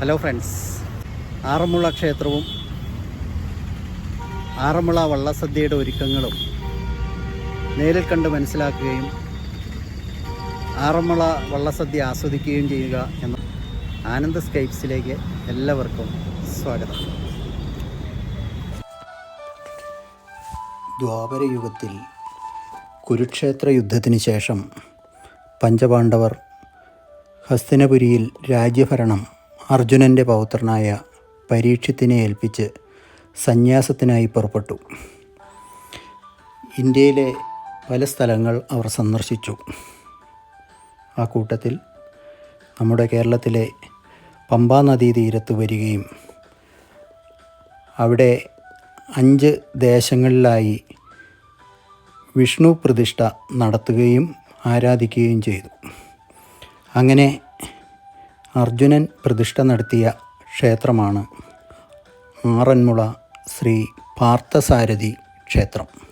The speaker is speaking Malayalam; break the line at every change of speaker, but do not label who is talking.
ഹലോ ഫ്രണ്ട്സ് ആറന്മുള ക്ഷേത്രവും ആറന്മുള വള്ളസദ്യയുടെ ഒരുക്കങ്ങളും നേരിൽ കണ്ട് മനസ്സിലാക്കുകയും ആറന്മുള വള്ളസദ്യ ആസ്വദിക്കുകയും ചെയ്യുക എന്ന ആനന്ദ സ്കൈപ്സിലേക്ക് എല്ലാവർക്കും സ്വാഗതം. ദ്വാപരയുഗത്തിൽ കുരുക്ഷേത്ര യുദ്ധത്തിന് ശേഷം പഞ്ചപാണ്ഡവർ ഹസ്തിനപുരിയിൽ രാജ്യഭരണം അർജുനന്റെ പൗത്രനായ പരീക്ഷത്തിനെ ഏൽപ്പിച്ച് സന്യാസത്തിനായി പുറപ്പെട്ടു. ഇന്ത്യയിലെ പല സ്ഥലങ്ങൾ അവർ സന്ദർശിച്ചു. ആ കൂട്ടത്തിൽ നമ്മുടെ കേരളത്തിലെ പമ്പാ നദീ തീരത്ത് വരികയും അവിടെ അഞ്ച് ദേശങ്ങളിലായി വിഷ്ണു പ്രതിഷ്ഠ നടത്തുകയും ആരാധിക്കുകയും ചെയ്തു. അങ്ങനെ അർജുനൻ പ്രതിഷ്ഠ നടത്തിയ ക്ഷേത്രമാണ്. ആറന്മുള ശ്രീ പാർത്ഥസാരഥി ക്ഷേത്രം.